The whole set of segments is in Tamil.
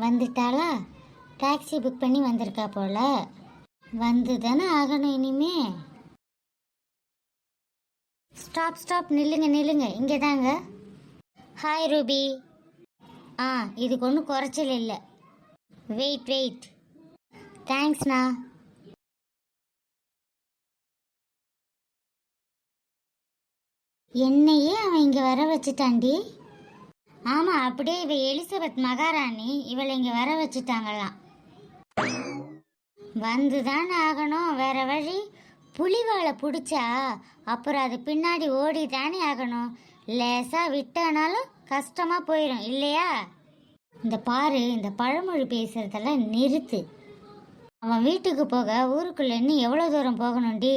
வந்துட்டாளா? டாக்ஸி புக் பண்ணி வந்திருக்கா போல. வந்து தானே ஆகணும் இனிமே. Stop stop. நில்லுங்க நில்லுங்க. இங்கே தாங்க ஹாய் ரூபி. ஆ இதுக்கு ஒன்றும் குறைச்சல் இல்லை. Wait wait. தேங்க்ஸ்ண்ணா என்னையே அவன் இங்கே வர வச்சுட்டான்டி. ஆமாம் அப்படியே இவ எலிசபெத் மகாராணி இவளை இங்கே வர வச்சுட்டாங்களாம். வந்து தானே ஆகணும் வேற வழி? புலிவாலை பிடிச்சா அப்புறம் அது பின்னாடி ஓடி தானே ஆகணும். லேசாக விட்டனாலும் கஷ்டமாக போயிடும் இல்லையா? இந்த பாரு இந்த பழமொழி பேசுறதெல்லாம் நிறுத்து. அவன் வீட்டுக்கு போக ஊருக்குள்ள இன்னும் எவ்வளோ தூரம் போகணும்டி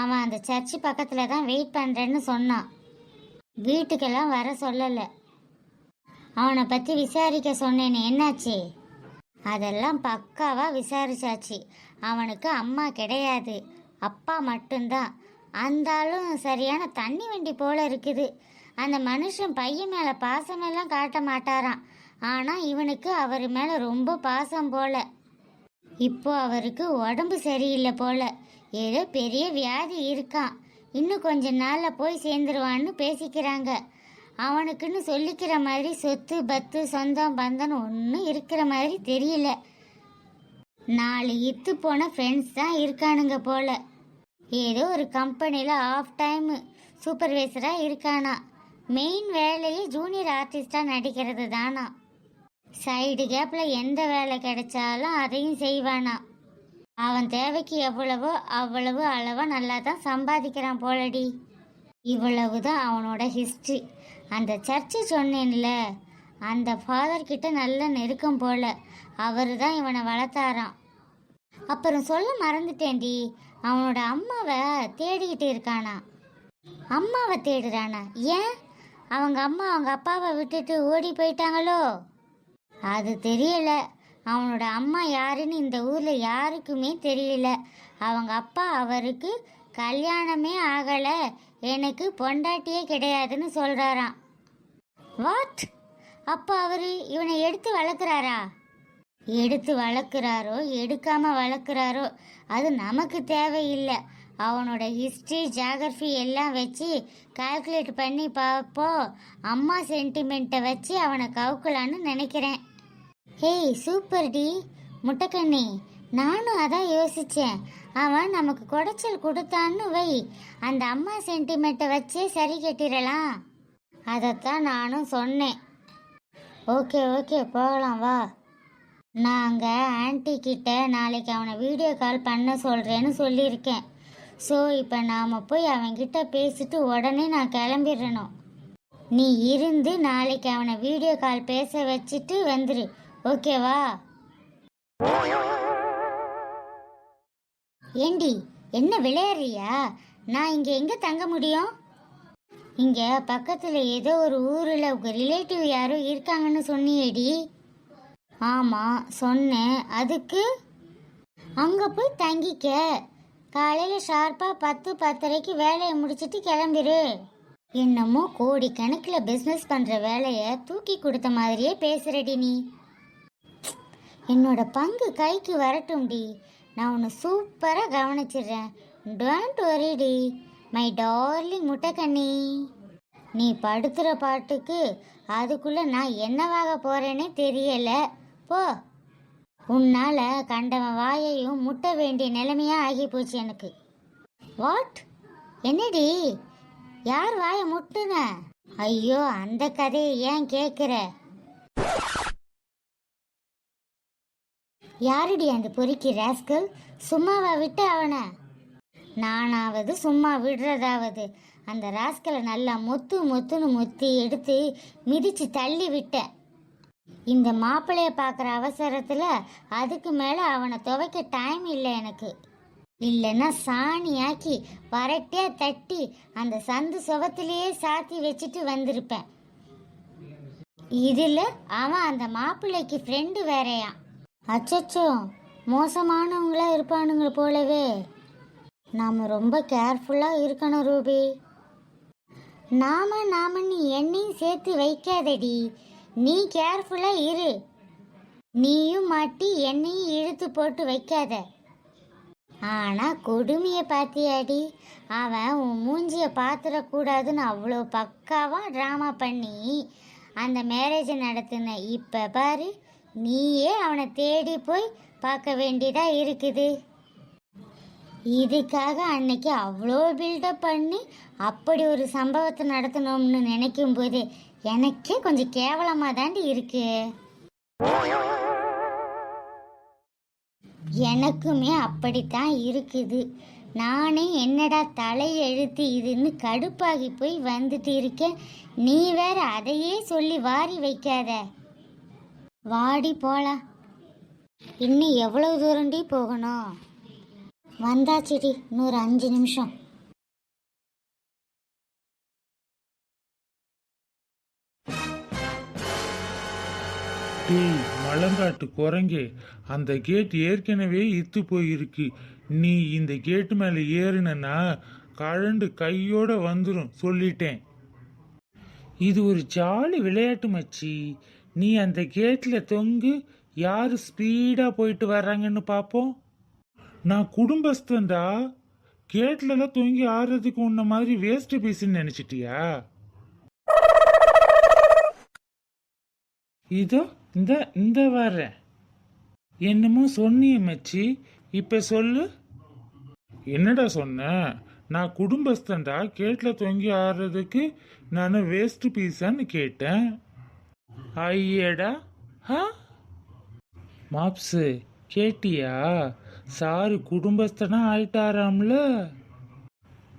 அவன் அந்த சர்ச்சு பக்கத்தில் தான் வெயிட் பண்ணுறேன்னு சொன்னான். வீட்டுக்கெல்லாம் வர சொல்லலை. அவனை பற்றி விசாரிக்க சொன்னேன்னு என்னாச்சு? அதெல்லாம் பக்காவா விசாரிச்சாச்சு. அவனுக்கு அம்மா கிடையாது. அப்பா மட்டும்தான். அந்த ஆளும் சரியான தண்ணி வண்டி போல இருக்குது. அந்த மனுஷன் பையன் மேலே பாசமெல்லாம் காட்ட மாட்டாராம். ஆனால் இவனுக்கு அவர் மேலே ரொம்ப பாசம் போல. இப்போ அவருக்கு உடம்பு சரியில்லை போல. ஏதோ பெரிய வியாதி இருக்கான் இன்னும் கொஞ்ச நாளில் போய் சேர்ந்துருவான்னு பேசிக்கிறாங்க. அவனுக்குன்னு சொல்லிக்கிற மாதிரி சொத்து பத்து சொந்தம் பந்தம் ஒன்றும் இருக்கிற மாதிரி தெரியல. நாலு இத்து போன ஃப்ரெண்ட்ஸ் தான் இருக்கானுங்க போல. ஏதோ ஒரு கம்பெனியில் ஆஃப் டைமு சூப்பர்வைசராக இருக்கானா. மெயின் வேலையே ஜூனியர் ஆர்டிஸ்டாக நடிக்கிறது தானா சைடு கேப்பில் எந்த வேலை கிடைச்சாலும் அதையும் செய்வானா. அவன் தேவைக்கு எவ்வளவோ அவ்வளவு அளவாக நல்லா தான் சம்பாதிக்கிறான் போலடி. இவ்வளவு தான் அவனோட ஹிஸ்ட்ரி அந்த சர்ச்சு சொன்னேன்ல அந்த ஃபாதர்கிட்ட நல்ல நெருக்கம் போல அவர் தான் இவனை வளர்த்தாராம். அப்புறம் சொல்ல மறந்துட்டேன்டி அவனோட அம்மாவை தேடிக்கிட்டு இருக்கானா? அம்மாவை தேடுறானா? ஏன்? அவங்க அம்மா அவங்க அப்பாவை விட்டுட்டு ஓடி போயிட்டாங்களோ? அது தெரியல. அவனோட அம்மா யாருன்னு இந்த ஊரில் யாருக்குமே தெரியல. அவங்க அப்பா அவருக்கு கல்யாணமே ஆகலை. எனக்கு பொண்டாட்டியே கிடையாதுன்னு சொல்கிறாராம் வாட் அப்போ அவர் இவனை எடுத்து வளர்க்குறாரா? எடுத்து வளர்க்குறாரோ எடுக்காமல் வளர்க்குறாரோ அது நமக்கு தேவையில்லை. அவனோட ஹிஸ்ட்ரி ஜாகிரஃபி எல்லாம் வச்சு கால்குலேட் பண்ணி பார்ப்போம். அம்மா சென்டிமெண்ட்டை வச்சு அவனை கவுக்கலான்னு நினைக்கிறேன். Hey super D. முட்டைக்கண்ணி நானும் அதான் யோசித்தேன் அவன் நமக்கு குடைச்சல் கொடுத்தான்னு வை. அந்த அம்மா சென்டிமெண்ட்டை வச்சே சரி கட்டிடலாம். அதைத்தான் நானும் சொன்னேன். ஓகே ஓகே போகலாம் வா. நாங்கள் ஆன்டி கிட்ட நாளைக்கு அவனை வீடியோ கால் பண்ண சொல்கிறேன்னு சொல்லியிருக்கேன். ஸோ இப்போ நாம் போய் அவன்கிட்ட பேசிட்டு உடனே நான் கிளம்பிடணும். நீ இருந்து நாளைக்கு அவனை வீடியோ கால் பேச வச்சுட்டு வந்துடு ஓகேவா? ஏண்டி என்ன விளையாடுறியா? நான் இங்கே எங்கே தங்க முடியும்? இங்கே பக்கத்தில் ஏதோ ஒரு ஊரில் உங்கள் ரிலேட்டிவ் யாரோ இருக்காங்கன்னு சொன்னியேடி. ஆமாம் சொன்னேன். அதுக்கு? அங்கே போய் தங்கிக்க. காலையில் ஷார்ப்பாக பத்து பத்தரைக்கு வேலையை முடிச்சிட்டு கிளம்பிரு. என்னமோ கோடி கணக்கில் பிஸ்னஸ் பண்ணுற வேலையை தூக்கி கொடுத்த மாதிரியே பேசுறடி நீ. என்னோட பங்கு கைக்கு வரட்டும்டி நான் உன்னை சூப்பராக கவனிச்சிடுறேன். டோன்ட் வரிடி மை டார்லிங் முட்டைக்கண்ணி. நீ படுத்துகிற பாட்டுக்கு அதுக்குள்ளே நான் என்னவாக போகிறேனே தெரியலை. போ. உன்னால் கண்டவன் வாயையும் முட்ட வேண்டிய நிலைமையாக ஆகி போச்சு எனக்கு. வாட் என்னடி? யார் வாயை முட்டுன? ஐயோ அந்த கதையை ஏன் கேட்குற யாருடி அந்த பொறுக்கி ராஸ்கல்? சும்மாவா விட்டு அவனை? நானாவது சும்மா விடுறதாவது. அந்த ராஸ்கலை நல்லா மொத்து மொத்துன்னு மொத்தி எடுத்து மிதிச்சு தள்ளி விட்டேன் இந்த மாப்பிள்ளைய பார்க்குற அவசரத்தில் அதுக்கு மேலே அவனை துவைக்க டைம் இல்லை எனக்கு. இல்லைன்னா சாணியாக்கி வரட்டியா தட்டி அந்த சந்து சுவத்திலேயே சாத்தி வச்சுட்டு வந்திருப்பேன். இதில் அவன் அந்த மாப்பிள்ளைக்கு ஃப்ரெண்டு வேறையான் அச்சச்சோ மோசமானவங்களா இருப்பானுங்க போலவே. நாம் ரொம்ப கேர்ஃபுல்லாக இருக்கணும் ரூபி. நாம நாம நீ என்னையும் சேர்த்து வைக்காதடி. நீ கேர்ஃபுல்லாக இரு. நீயும் மாட்டி என்னையும் இழுத்து போட்டு வைக்காத. ஆனால் கொடுமையை பார்த்தியாடி அவன் உன் மூஞ்சியை பார்த்துடக்கூடாதுன்னு அவ்வளோ பக்காவாக ட்ராமா பண்ணி அந்த மேரேஜை நடத்தின. இப்போ பாரு நீயே அவனை தேடி போய் பார்க்க வேண்டியதா இருக்குது. இதுக்காக அன்னைக்கு அவ்வளோ பில்டப் பண்ணி அப்படி ஒரு சம்பவத்தை நடத்தணும்னு நினைக்கும் போது எனக்கே கொஞ்சம் கேவலமாக தாண்டி இருக்கு. எனக்குமே அப்படித்தான் இருக்குது. நானே என்னடா தலையெழுத்து இதுன்னு கடுப்பாகி போய் வந்துட்டு இருக்கேன். நீ வேற அதையே சொல்லி வாரி வைக்காத. வாடி போலாம். இன்னும் எவ்வளவு தூரண்டி போகணும்? வந்தாச்சுடி இன்னொரு அஞ்சு நிமிஷம். டேய் மலங்காட்டு குரங்கு. அந்த கேட் ஏற்கனவே இத்து போயிருக்கு. நீ இந்த கேட்டு மேலே ஏறினா கழண்டு கையோட வந்துடும் சொல்லிட்டேன். இது ஒரு ஜாலி விளையாட்டு மச்சி. நீ அந்த கேட்டில் தொங்கு யார் ஸ்பீடாக போயிட்டு வர்றாங்கன்னு பார்ப்போம் நான் குடும்பஸ்தன்டா கேட்லலாம் தொங்கி ஆடுறதுக்கு உன்ன மாதிரி வேஸ்ட் பீஸ்ன்னு நினச்சிட்டியா? இதோ இந்த இந்த வரேன் என்னமோ சொன்னிய மச்சி இப்போ சொல்லு. என்னடா சொன்ன? நான் குடும்பஸ்தன்டா கேட்டில் தொங்கி ஆடுறதுக்கு நான் வேஸ்ட் பீஸான்னு கேட்டேன். ஐயடா ஹா? மாப்ஸு கேட்டியா? சாரு குடும்பஸ்தனா ஆயிட்டாராம்ல?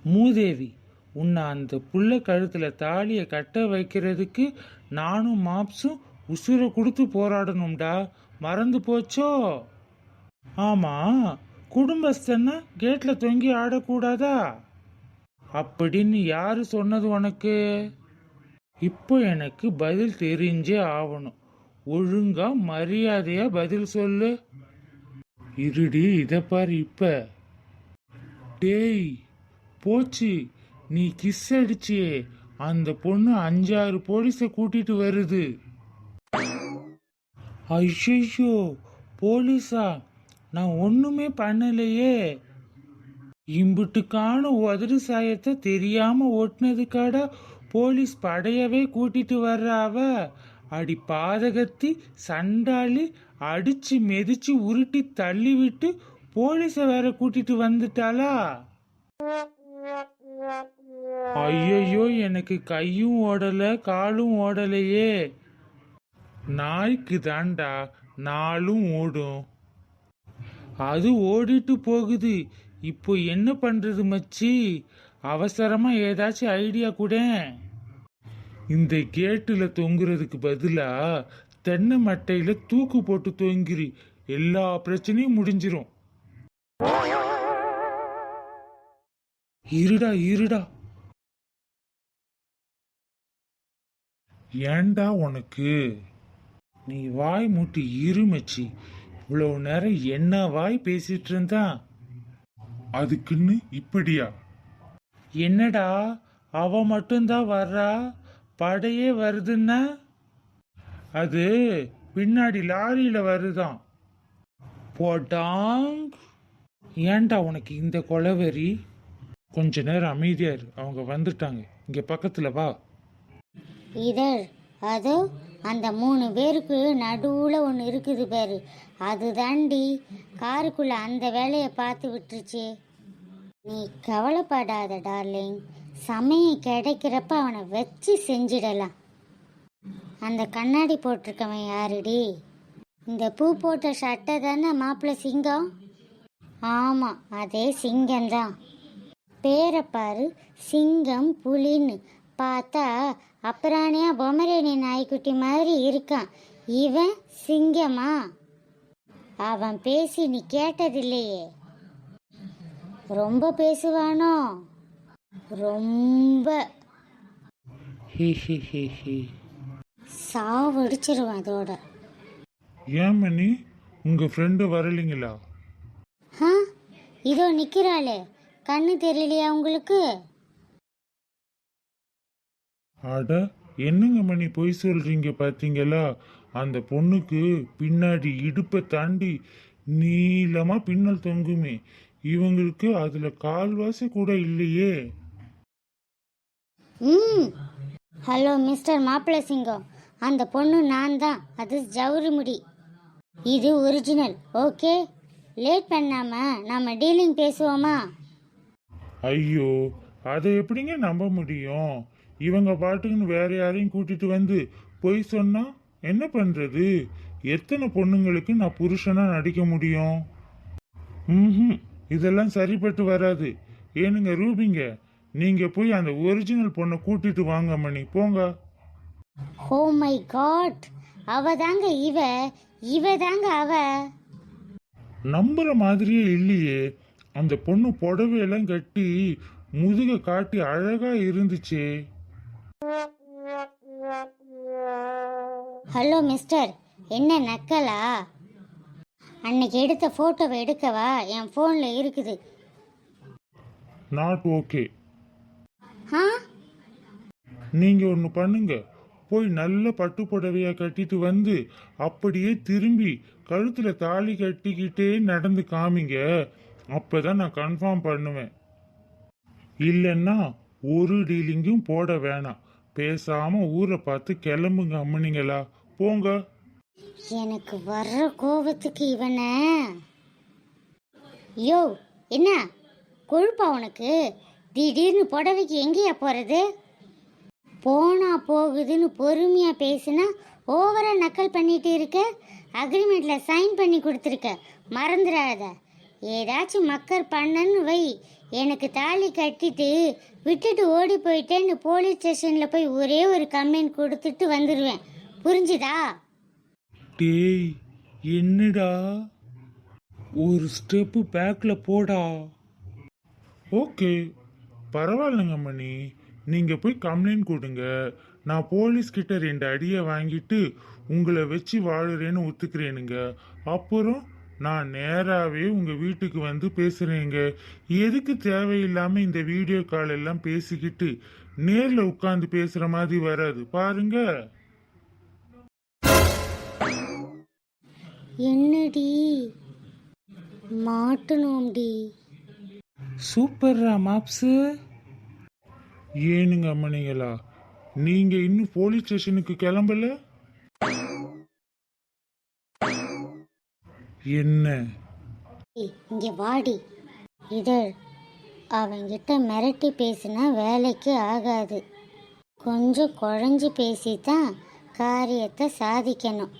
மூதேவி உன்னை அந்த புள்ள கழுத்தில் தாலியை கட்ட வைக்கிறதுக்கு நானும் மாப்ஸும் உசுரை கொடுத்து போராடணும்டா. மறந்து போச்சோ? ஆமா குடும்பஸ்தன்னா கேட்டில் தொங்கி ஆடக்கூடாதா? அப்படின்னு யாரு சொன்னது உனக்கு? இப்போ எனக்கு பதில் தெரிஞ்சே ஆகணும் ஒழுங்கா மரியாதையா பதில் சொல்லு. இருடி இத பாரு இப்ப. டேய் போச்சு. நீ கிஸ் அடிச்சியே. அந்த பொண்ணு அஞ்சாறு போலீஸை கூட்டிட்டு வருது. ஐயோ போலீஸா? நான் ஒண்ணுமே பண்ணலையே. இம்புட்டுக்கான உதடு சாயத்தை தெரியாம ஓட்டினதுக்காடா போலீஸ் படையவே கூட்டிட்டு வர்றாவ அடி பாதகத்தி சண்டாளி அடிச்சு மெதிச்சு உருட்டி தள்ளி விட்டு போலீஸ வேற கூட்டிட்டு வந்துட்டாளா? ஐயையோ எனக்கு கையும் ஓடல காலும் ஓடலையே. நாய்க்கு தாண்டா நாளும் ஓடும். அது ஓடிட்டு போகுது. இப்போ என்ன பண்றது மச்சி? அவசரமா ஏதாச்சும் ஐடியா கூட. இந்த கேட்டுல தொங்குறதுக்கு பதிலா தென்னை மட்டையில தூக்கு போட்டு தொங்கிரி. எல்லா பிரச்சனையும் முடிஞ்சிரும். இருடா இருடா. ஏண்டா உனக்கு? நீ வாய் மூட்டி இருமச்சி இவ்வளவு நேரம் என்ன வாய் பேசிட்டு இருந்தா? அதுக்குன்னு இப்படியா? என்னடா அவ மட்டும்தான் வர்றா? படையே வருதுன்னா? அது பின்னாடி லாரியில வருதான். போட்டாங். ஏன்டா உனக்கு இந்த கொலவெறி கொஞ்ச நேரம் அமைதியா இரு. அவங்க வந்துட்டாங்க. இங்க பக்கத்துல வா. இதழ் அதோ அந்த மூணு பேருக்கு நடுவில் ஒன்று இருக்குது பாரு. அது தாண்டி காருக்குள்ள அந்த வேலையை பார்த்து விட்டுருச்சு. நீ கவலைப்படாத டார்லிங். சமயம் கிடைக்கிறப்ப அவனை வச்சு செஞ்சிடலாம். அந்த கண்ணாடி போட்டிருக்கவன் யாருடி? இந்த பூ போட்ட சட்டை தானே மாப்பிள்ளை சிங்கம்? ஆமாம் அதே சிங்கம்தான். பேரை பாரு சிங்கம் புலின்னு. பார்த்தா அப்புறானியா பொமரேனி நாய்க்குட்டி மாதிரி இருக்கான். இவன் சிங்கமா? அவன் பேசி நீ கேட்டதில்லையே. ரொம்ப பேசுவானோ? ரொம்ப ஹி ஹி ஹி ஹி. சாவடிச்சிருவான் அதோட. ஏன் மணி? உங்க ஃப்ரெண்டு வரலைங்களா? ஆ? இதோ நிற்கிறாளே கண்ணு தெரியலையா உங்களுக்கு? அட என்னங்க மணி பொய் சொல்றீங்க பாத்தீங்களா? அந்த பொண்ணுக்கு பின்னாடி இடுப்பை தாண்டி நீளமா பின்னல் தொங்குமே. இவங்களுக்கு அதுல கால்வாசி கூட இல்லையே. ம். ஹலோ மிஸ்டர் மாப்பிள்ள சிங்கம் அந்த பொண்ணு நான் தான் அது ஜவுரி முடி. இது ஒரிஜினல் ஓகே? லேட் பண்ணாம நாம டீலிங் பேசுவோமா? ஐயோ அதை எப்படிங்க நம்ப முடியும்? இவங்க பாட்டுக்குன்னு வேற யாரையும் கூட்டிட்டு வந்து பொய் சொன்னா என்ன பண்றது? எத்தனை பொண்ணுங்களுக்கு நான் புருஷனா நடிக்க முடியும்? ம் இதெல்லாம் சரிப்பட்டு வராது. ஏனுங்க ரூபிங்க? நீங்க போய் அந்த ஒரிஜினல் பொண்ணை கூட்டிட்டு வாங்க மணி. போங்க. Oh my God. அவ தாங்க இவ. இவ தாங்க அவ. நம்புற மாதிரியே இல்லையே. அந்த பொண்ணு புடவையெல்லாம் கட்டி முதுக காட்டி அழகா இருந்துச்சே. Hello mister. என்ன நக்கலா? அன்னைக்கு எடுத்த போட்டோவை எடுக்கவா? என் ஃபோனில் இருக்குது. நாட் ஓகே ஆ நீங்க ஒன்று பண்ணுங்க. போய் நல்ல பட்டு புடவையா கட்டிட்டு வந்து அப்படியே திரும்பி கழுத்துல தாலி கட்டிக்கிட்டே நடந்து காமிங்க. அப்பதான் நான் கன்ஃபார்ம் பண்ணுவேன். இல்லைன்னா ஒரு டீலிங்கும் போட வேணாம். பேசாம ஊரை பார்த்து கிளம்புங்க அம்மனிங்களா. போங்க. எனக்கு வர்ற கோபத்துக்கு இவனை. யோ என்ன? கொழுப்பா உனக்கு? திடீர்னு புடவைக்கு எங்கேயா போகிறது போனா போகுதுன்னு பொறுமையாக பேசினா ஓவராக நக்கல் பண்ணிகிட்டு இருக்க அக்ரிமெண்ட்டில் சைன் பண்ணி கொடுத்துருக்க. மறந்துடாத ஏதாச்சும் மக்கர் பண்ணன்னு வை. எனக்கு தாலி கட்டிட்டு விட்டுட்டு ஓடி போயிட்டேன்னு போலீஸ் ஸ்டேஷனில் போய் ஒரே ஒரு கம்ப்ளைண்ட் கொடுத்துட்டு வந்துடுவேன் புரிஞ்சுதா? டேய் என்னடா? ஒரு ஸ்டெப்பு பேக்கில் போடா. ஓகே பரவாயில்லைங்க மணி. நீங்கள் போய் கம்ப்ளைண்ட் கொடுங்க. நான் போலீஸ்கிட்ட ரெண்டு அடியை வாங்கிட்டு உங்களை வச்சு வாழுறேன்னு ஒத்துக்கிறேனுங்க. அப்புறம் நான் நேராகவே உங்கள் வீட்டுக்கு வந்து பேசுகிறேங்க எதுக்கு தேவையில்லாமல் இந்த வீடியோ கால் எல்லாம் பேசிக்கிட்டு நேரில் உட்காந்து பேசுகிற மாதிரி வராது. பாருங்க. என்னடி? மாட்டணும்டி. சூப்பர்ரா மாப்ஸு ஏனுங்க அம்மனிங்களா நீங்க இன்னும் போலீஸ் ஸ்டேஷனுக்கு கிளம்பல? என்ன? இங்க வாடி. இதழ் அவங்கிட்ட மிரட்டி பேசினா வேலைக்கு ஆகாது. கொஞ்சம் குழஞ்சி பேசித்தான் காரியத்தை சாதிக்கணும்.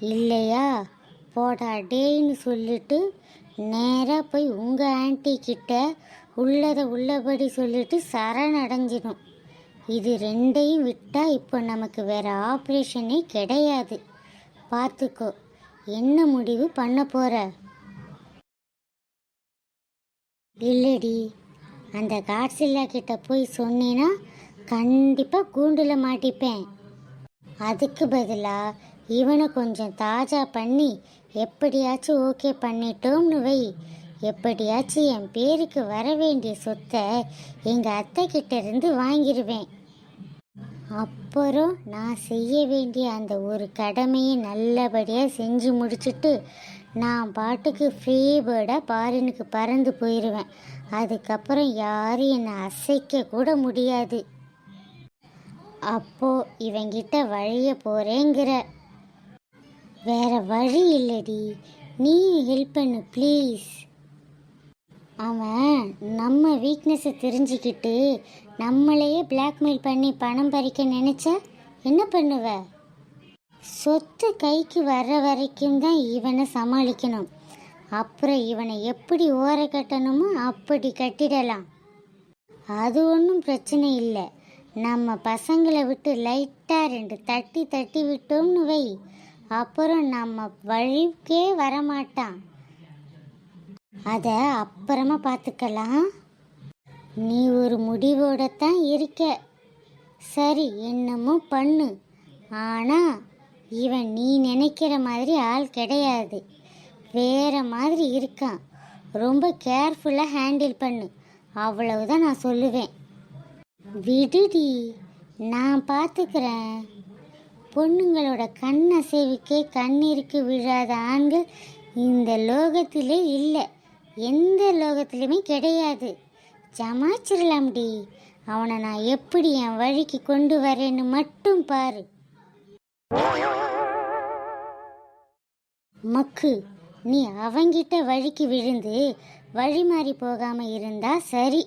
இல்லையா? போடாடேன்னு சொல்லிட்டு நேராக போய் உங்கள் ஆன்ட்டி கிட்ட உள்ளதை உள்ளபடி சொல்லிட்டு சரணடைஞ்சிடும். இது ரெண்டையும் விட்டால் இப்போ நமக்கு வேறு ஆப்ரேஷனே கிடையாது. பார்த்துக்கோ என்ன முடிவு பண்ண போகிற இல்லடி அந்த காட்சில்லா கிட்ட போய் சொன்னேன்னா கண்டிப்பாக கூண்டில் மாட்டிப்பேன். அதுக்கு பதிலாக இவனை கொஞ்சம் தாஜா பண்ணி எப்படியாச்சும் ஓகே பண்ணிட்டோம்னு வை. எப்படியாச்சும் என் பேருக்கு வர வேண்டிய சொத்தை எங்கள் அத்தை கிட்ட இருந்து வாங்கிடுவேன் அப்புறம் நான் செய்ய வேண்டிய அந்த ஒரு கடமையை நல்லபடியாக செஞ்சு முடிச்சுட்டு நான் பாட்டுக்கு ஃப்ரீ பேர்டாக பாரினுக்கு பறந்து போயிடுவேன் அதுக்கப்புறம் யாரும் என்னை அசைக்க கூட முடியாது. அப்போது இவங்கிட்ட வழிய போகிறேங்கிற வேற வழி இல்லடி. நீ ஹெல்ப் பண்ணு ப்ளீஸ் அவன் நம்ம வீக்னஸை தெரிஞ்சுக்கிட்டு நம்மளையே பிளாக்மெயில் பண்ணி பணம் பறிக்க நினச்சா என்ன பண்ணுவ? சொத்து கைக்கு வர்ற வரைக்கும் தான் இவனை சமாளிக்கணும். அப்புறம் இவனை எப்படி ஓர கட்டணுமோ அப்படி கட்டிடலாம். அது ஒன்றும் பிரச்சனை இல்லை. நம்ம பசங்களை விட்டு லைட்டாக ரெண்டு தட்டி தட்டி விட்டோம்னு வை. அப்புறம் நம்ம வழிக்கே வரமாட்டான். அதை அப்புறமா பார்த்துக்கலாம் நீ ஒரு முடிவோட தான் இருக்க. சரி என்னமோ பண்ணு. ஆனால் இவன் நீ நினைக்கிற மாதிரி ஆள் கிடையாது. வேற மாதிரி இருக்கான். ரொம்ப கேர்ஃபுல்லாக ஹேண்டில் பண்ணு. அவ்வளவுதான் நான் சொல்லுவேன். விடுடி நான் பார்த்துக்கிறேன் பொண்ணுங்களோட கண் அசைவுக்கே கண்ணீருக்கு விழாத ஆண்கள் இந்த லோகத்திலே இல்லை. எந்த லோகத்திலுமே கிடையாது. ஜமாச்சிடலாம்டி அவனை நான் எப்படி என் வழிக்கு கொண்டு வரேன்னு மட்டும் பாரு. மக்கு நீ அவங்கிட்ட வழிக்கு விழுந்து வழி மாறி போகாம இருந்தா சரி.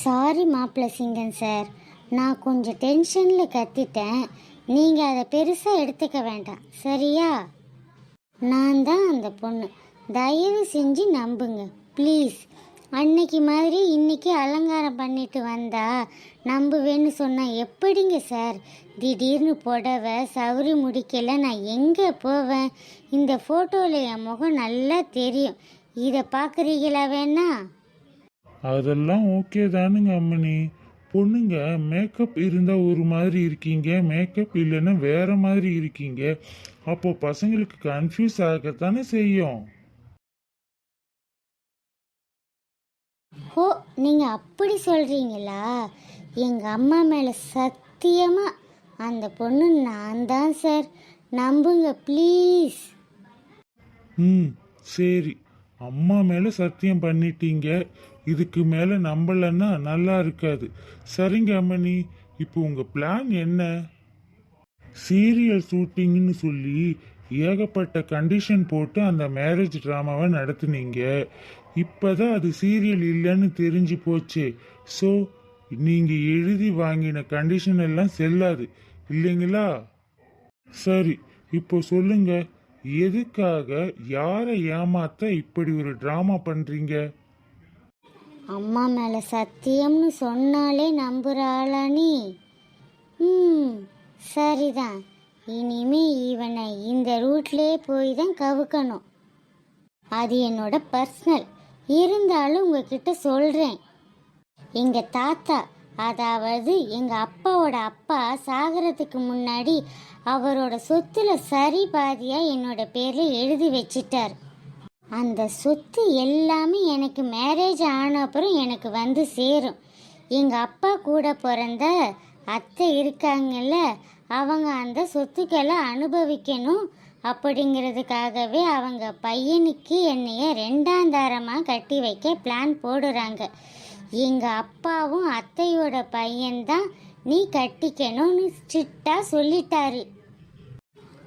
சாரி மாப்பிள்ள சிங்கன் சார் நான் கொஞ்சம் டென்ஷனில் கத்திட்டேன். நீங்கள் அதை பெருசாக எடுத்துக்க வேண்டாம். சரியா? நான் தான் அந்த பொண்ணு. தயவு செஞ்சு நம்புங்க. ப்ளீஸ் அன்னைக்கு மாதிரி இன்னைக்கு அலங்காரம் பண்ணிட்டு வந்தா நம்புவேன்னு சொன்னால் எப்படிங்க சார்? திடீர்னு புடவை சவுரி முடிக்கல நான் எங்கே போவேன்? இந்த ஃபோட்டோவில் என் முகம் நல்லா தெரியும். இதை பார்க்குறீங்களா வேணா? அதெல்லாம் ஓகே தானுங்க அம்மனி பொண்ணுங்க மேக்கப் இருந்தால் ஒரு மாதிரி இருக்கீங்க மேக்கப் இல்லைன்னா வேற மாதிரி இருக்கீங்க. அப்போ பசங்களுக்கு கன்ஃபியூஸ் ஆகத்தானே செய்யும். ஓ நீங்கள் அப்படி சொல்கிறீங்களா எங்கள் அம்மா மேலே சத்தியமாக அந்த பொண்ணு நான் தான் சார். நம்புங்க ப்ளீஸ் ம் சரி. அம்மா மேலே சத்தியம் பண்ணிட்டீங்க. இதுக்கு மேலே நம்பலன்னா நல்லா இருக்காது. சரிங்க அம்மணி இப்போ உங்கள் பிளான் என்ன? சீரியல் ஷூட்டிங்னு சொல்லி ஏகப்பட்ட கண்டிஷன் போட்டு அந்த மேரேஜ் ட்ராமாவை நடத்துனீங்க. இப்போதான் அது சீரியல் இல்லைன்னு தெரிஞ்சு போச்சு. ஸோ நீங்கள் எழுதி வாங்கின கண்டிஷன் எல்லாம் செல்லாது. இல்லைங்களா? சரி இப்போ சொல்லுங்கள் எதுக்காக யாரை ஏமாத்த இப்படி ஒரு ட்ராமா பண்றீங்க? அம்மா மேலே சத்தியம்னு சொன்னாலே நம்புற ஆளா நீ? ம் சரிதான். இனிமே இவனை இந்த ரூட்லேயே போய் தான் கவுக்கணும். அது என்னோட பர்சனல் இருந்தாலும் உங்ககிட்ட சொல்கிறேன் எங்கள் தாத்தா அதாவது எங்கள் அப்பாவோட அப்பா சாகறதுக்கு முன்னாடி அவரோட சொத்துல சரி பாதியாக என்னோட பேரில் எழுதி வச்சிட்டார். அந்த சொத்து எல்லாமே எனக்கு மேரேஜ் ஆன அப்புறம் எனக்கு வந்து சேரும். எங்கள் அப்பா கூட பிறந்த அத்தை இருக்காங்கல்ல அவங்க அந்த சொத்துக்களை அனுபவிக்கணும் அப்படிங்கிறதுக்காகவே அவங்க பையனுக்கு என்னைய ரெண்டாந்தாரமாக கட்டி வைக்க பிளான் போடுறாங்க. எங்கள் அப்பாவும் அத்தையோட பையன்தான் நீ கட்டிக்கணும்னு ஸ்ட்ரிக்டாக சொல்லிட்டாரு.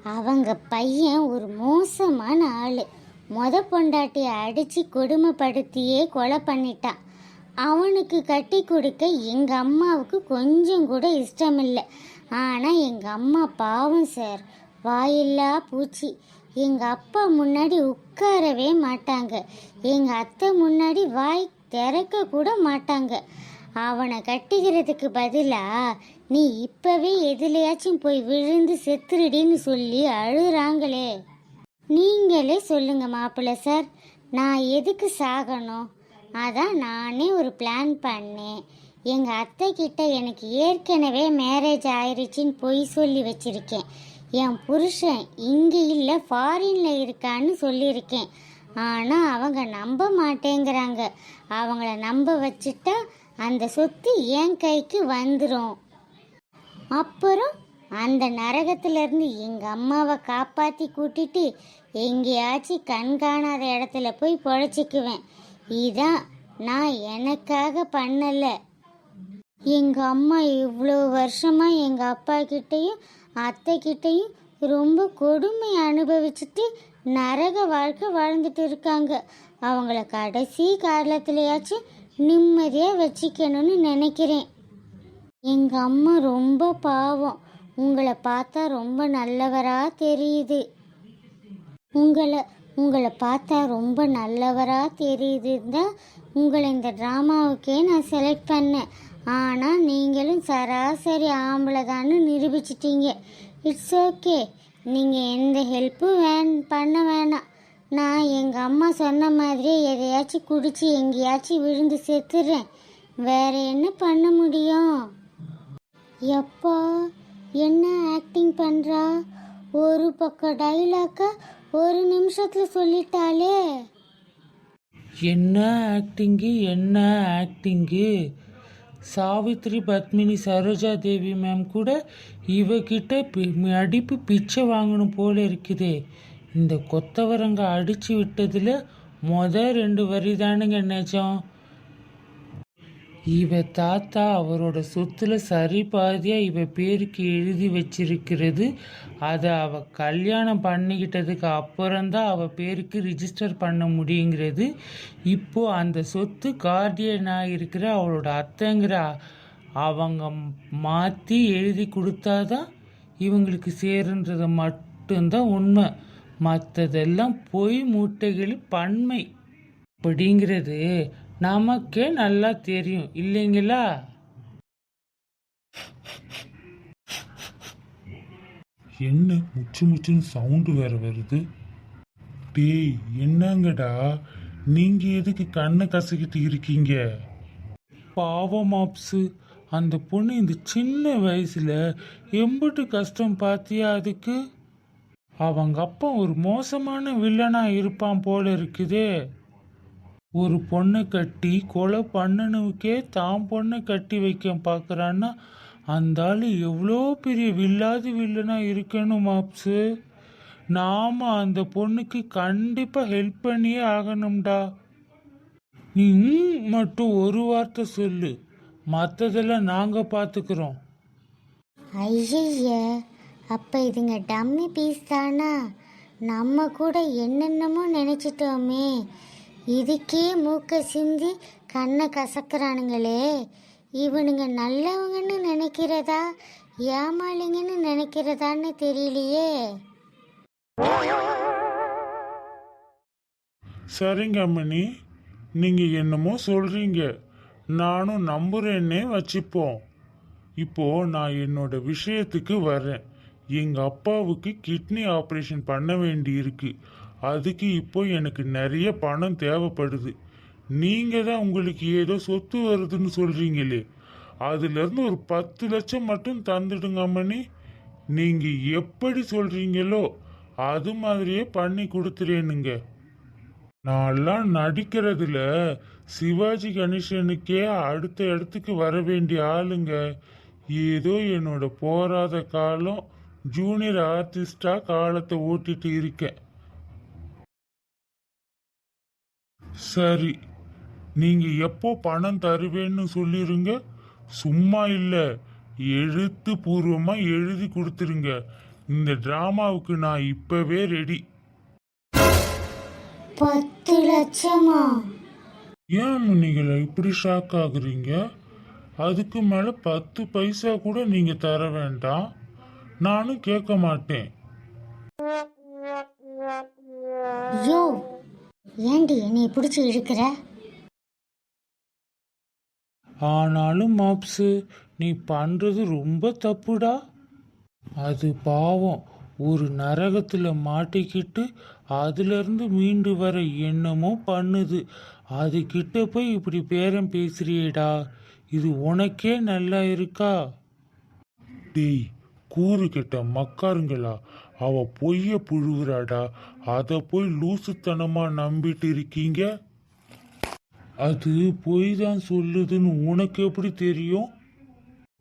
அவங்க பையன் ஒரு மோசமான ஆள். மொத பொண்டாட்டியை அடித்து கொடுமைப்படுத்தியே கொலை பண்ணிட்டான். அவனுக்கு கட்டி கொடுக்க எங்கள் அம்மாவுக்கு கொஞ்சம் கூட இஷ்டம் இல்லை ஆனால் எங்கள் அம்மா பாவம் சார். வாயில்லா பூச்சி. எங்கள் அப்பா முன்னாடி உட்காரவே மாட்டாங்க. எங்கள் அத்தை முன்னாடி வாய் திறக்க கூட மாட்டாங்க. அவனை கட்டிக்கிறதுக்கு பதிலாக நீ இப்போவே எதுலையாச்சும் போய் விழுந்து செத்துருடின்னு சொல்லி அழுகிறாங்களே. நீங்களே சொல்லுங்க மாப்பிள்ளை சார் நான் எதுக்கு சாகணும்? அதான் நானே ஒரு பிளான் பண்ணேன். எங்கள் அத்தை கிட்ட எனக்கு ஏற்கனவே மேரேஜ் ஆயிடுச்சின்னு பொய் சொல்லி வச்சிருக்கேன். என் புருஷன் இங்கே இல்லை ஃபாரினில் இருக்கான்னு சொல்லியிருக்கேன். ஆனால் அவங்க நம்ப மாட்டேங்கிறாங்க. அவங்கள நம்ப வச்சுட்டா அந்த சொத்து என் கைக்கு வந்துடும் அப்புறம் அந்த நரகத்திலிருந்து எங்கள் அம்மாவை காப்பாற்றி கூட்டிட்டு எங்கேயாச்சும் கண்காணாத இடத்துல போய் பொழைச்சிக்குவேன். இதான் நான் எனக்காக பண்ணலை. எங்கள் அம்மா இவ்வளோ வருஷமாக எங்கள் அப்பா கிட்டேயும் அத்தை கிட்டேயும் ரொம்ப கொடுமை அனுபவிச்சுட்டு நரக வாழ்க்கை வாழ்ந்துட்டு இருக்காங்க. அவங்கள கடைசி காலத்துலையாச்சும் நிம்மதியாக வச்சுக்கணும்னு நினைக்கிறேன். எங்கள் அம்மா ரொம்ப பாவம். உங்களை பார்த்தா ரொம்ப நல்லவராக தெரியுது. உங்களை உங்களை பார்த்தா ரொம்ப நல்லவராக தெரியுதுன்னு தான் உங்களை இந்த ட்ராமாவுக்கே நான் செலக்ட் பண்ணேன். ஆனால் நீங்களும் சராசரி ஆம்பளை தான்னு நிரூபிச்சிட்டீங்க. இட்ஸ் ஓகே நீங்கள் எந்த ஹெல்ப்பும் வேண் பண்ண வேணாம். நான் எங்கள் அம்மா சொன்ன மாதிரியே எதையாச்சும் குடிச்சு எங்கேயாச்சும் விழுந்து செத்துறேன். வேற என்ன பண்ண முடியும்? எப்பா என்ன ஆக்டிங் பண்ணுறா ஒரு பக்கம் டைலாக்கா ஒரு நிமிஷத்தில் சொல்லிட்டாளே. என்ன ஆக்டிங்கு என்ன ஆக்டிங்கு சாவித்ரி பத்மினி சரோஜா தேவி மேம் கூட இவகிட்ட பி- அடிப்பு பிச்சை வாங்கணும் போல இருக்குதே. இந்த கொத்தவரங்க அடிச்சு விட்டதில் மொத ரெண்டு வரி தானுங்க நிஜம். இவ தாத்தா அவரோட சொத்துல சரி பாதியா இவ பேருக்கு எழுதி வச்சிருக்கிறது. அதை அவ கல்யாணம் பண்ணிக்கிட்டதுக்கு அப்புறம்தான் அவ பேருக்கு ரிஜிஸ்டர் பண்ண முடியுங்கிறது. இப்போ அந்த சொத்து கார்டியனாக இருக்கிற அவளோட அத்தைங்கிற அவங்க மாற்றி எழுதி கொடுத்தாதான் இவங்களுக்கு சேருன்றத மட்டும்தான் உண்மை. மற்றதெல்லாம் பொய் மூட்டைகள் பன்மை. அப்படிங்கிறது நமக்கே நல்லா தெரியும் இல்லைங்களா? என்ன முச்சு முச்சுன்னு சவுண்டு வேற வருது? டேய் என்னங்கடா? நீங்க எதுக்கு கண்ணை கசக்கிட்டு இருக்கீங்க? பாவம் ஆப்ஸு அந்த பொண்ணு இந்த சின்ன வயசுல எம்பிட்டு கஷ்டம் பார்த்தியா அதுக்கு? அவங்க அப்பா ஒரு மோசமான வில்லனா இருப்பான் போல இருக்குதே. ஒரு பொண்ணை கட்டி கொலை பண்ணனுக்கே தான் பொண்ணை கட்டி வைக்க பார்க்குறான்னா அந்த ஆள் எவ்வளோ பெரிய வில்லாது வில்லனா இருக்கணும் மாப்ஸு நாம அந்த பொண்ணுக்கு கண்டிப்பாக ஹெல்ப் பண்ணியே ஆகணும்டா. நீ மட்டும் ஒரு வார்த்தை சொல்லு. மற்றதெல்லாம் நாங்கள் பார்த்துக்கிறோம் ஐயய்ய அப்போ இதுங்க டம்மி பீஸ் தானா? நம்ம கூட என்னென்னமோ நினச்சிட்டோமே. இதுக்கே மூக்க சிந்தி கண்ணை கசக்குறானுங்களே. இவனுங்க நல்லவங்கன்னு நினைக்கிறதா? ஏமாளிங்கன்னு நினைக்கிறதான்னு தெரியலையே. சரிங்க அம்மணி நீங்க என்னமோ சொல்றீங்க. நானும் நம்புறேன்னே வச்சுப்போம். இப்போ நான் என்னோட விஷயத்துக்கு வரேன் எங்க அப்பாவுக்கு கிட்னி ஆப்ரேஷன் பண்ண வேண்டி இருக்கு அதுக்கு இப்போ எனக்கு நிறைய பணம் தேவைப்படுது. நீங்க தான் உங்களுக்கு ஏதோ சொத்து வருதுன்னு சொல்றீங்களே. அதுலேருந்து ஒரு பத்து லட்சம் மட்டும் தந்துடுங்க அம்மணி. நீங்க எப்படி சொல்றீங்களோ அது மாதிரியே பண்ணி கொடுத்துறேனுங்க. நான்லாம் நடிக்கிறதுல சிவாஜி கணேசனுக்கே அடுத்த இடத்துக்கு வர வேண்டிய ஆளுங்க ஏதோ என்னோட போராத காலம் ஜூனியர் ஆர்டிஸ்டா காலத்தை ஓட்டிட்டு இருக்கேன். சரி நீங்க எப்போ பணம் தருவேன்னு சொல்லிருங்க. சும்மா இல்ல எழுத்து பூர்வமா எழுதி கொடுத்துருங்க. இந்த டிராமாவுக்கு நான் இப்பவே ரெடி பத்து லட்சமா? ஏன் நீங்கள இப்படி ஷாக் ஆகுறீங்க? அதுக்கு மேல பத்து பைசா கூட நீங்க தர வேண்டாம். நானும் கேட்க மாட்டேன். ஐயோ ஏண்டி என்னை பிடிச்சி இழுக்கிற? ஆனாலும் மாப்ஸு நீ பண்ணுறது ரொம்ப தப்புடா. அது பாவம் ஒரு நரகத்தில் மாட்டிக்கிட்டு அதிலிருந்து மீண்டு வர என்னமோ பண்ணுது. அது கிட்ட போய் இப்படி பேரம் பேசுறியேடா. இது உனக்கே நல்லா இருக்கா? டேய் கூறு கெட்ட மக்காருங்களா? அவ பொய்ய புழுகுறாடா அத போய் லூசுத்தனமா நம்பிட்டு இருக்கீங்க? அது பொய் தான் சொல்லுதுன்னு உனக்கு எப்படி தெரியும்?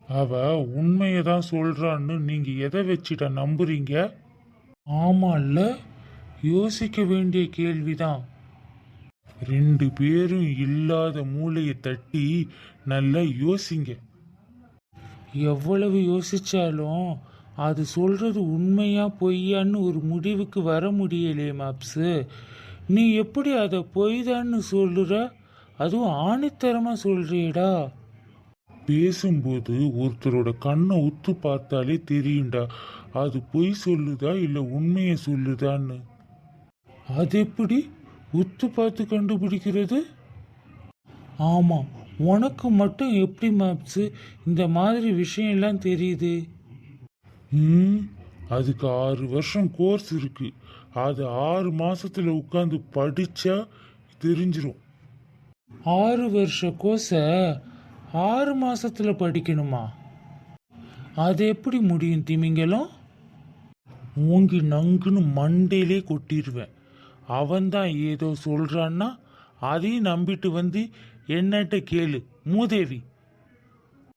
அவ உண்மையை தான் சொல்றான்னு நீங்க எதை வச்சுட்ட நம்புறீங்க? ஆமால்ல. யோசிக்க வேண்டிய கேள்விதான். ரெண்டு பேரும் இல்லாத மூளையை தட்டி நல்லா யோசிங்க. எவ்வளவு யோசிச்சாலும் அது சொல்றது உண்மையா பொய்யான்னு ஒரு முடிவுக்கு வர முடியலையே மாப்ஸு. நீ எப்படி அதை பொய்தான்னு சொல்லுற? அதுவும் ஆணித்தரமா சொல்றியடா. பேசும்போது ஒருத்தரோட கண்ணை உத்து பார்த்தாலே தெரியும்டா. அது பொய் சொல்லுதா இல்லை உண்மையை சொல்லுதான்னு. அது எப்படி? உத்து பார்த்து கண்டுபிடிக்கிறது? ஆமாம் உனக்கு மட்டும் எப்படி மேப்ஸு? இந்த மாதிரி விஷயம்லாம் தெரியுது. ம் அதுக்கு ஆறு வருஷம் கோர்ஸ் இருக்கு. அது ஆறு மாசத்துல உட்காந்து படிச்சா தெரிஞ்சிடும் ஆறு வருஷ கோர்ஸை ஆறு மாசத்துல படிக்கணுமா? அது எப்படி முடியும் திமிங்கலம்? ஓங்கி நங்குன்னு மண்டையிலே கொட்டிடுவேன் அவன்தான் ஏதோ சொல்றான்னா அதையும் நம்பிட்டு வந்து என்னட்ட கேளு மூதேவி.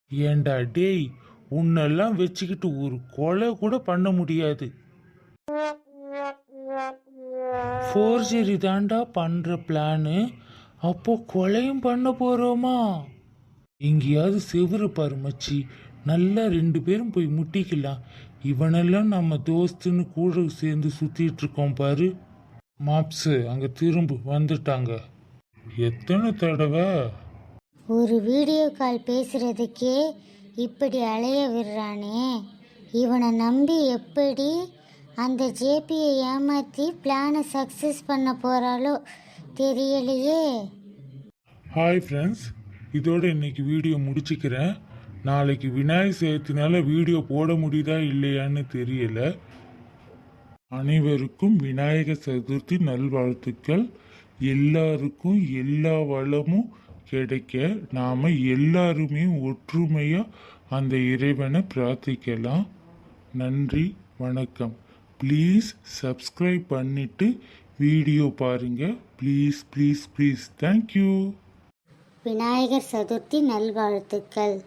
ஏண்டா டேய் உன்னெல்லாம் வச்சுக்கிட்டு ஒரு கொலை கூட பண்ண முடியாது. ஃபோர்ஜரி தாண்டா பண்ற பிளானு அப்போ கொலையும் பண்ண போறோமா? எங்கேயாவது செவுரு பாரு மச்சி. நல்லா ரெண்டு பேரும் போய் முட்டிக்கலாம். இவனெல்லாம் நம்ம தோஸ்துன்னு கூட சேர்ந்து சுத்திட்டு இருக்கோம் பாரு. மாப்ஸு அங்க திரும்ப வந்துட்டாங்க. எத்தனை தடவை? ஒரு வீடியோ கால் பேசுறதுக்கே இப்படி அலைய விடுறானே. இவனை நம்பி எப்படி அந்த ஜேபியை ஏமாற்றி பிளானை சக்ஸஸ் பண்ண போகிறாளோ தெரியலையே. ஹாய் ஃப்ரெண்ட்ஸ் இதோட இன்னைக்கு வீடியோ முடிச்சுக்கிறேன். நாளைக்கு விநாயகர் சதுர்த்தினால வீடியோ போட முடியுதா இல்லையான்னு தெரியல. அனைவருக்கும் விநாயகர் சதுர்த்தி நல்வாழ்த்துக்கள். எல்லாருக்கும் எல்லா வளமும் கிடைக்க நாம் எல்லாருமே ஒற்றுமையாக அந்த இறைவனை பிரார்த்திக்கலாம். நன்றி வணக்கம். ப்ளீஸ் சப்ஸ்கிரைப் பண்ணிவிட்டு வீடியோ பாருங்கள் please please please thank you Vinayagar Chaturthi நல்வாழ்த்துக்கள்.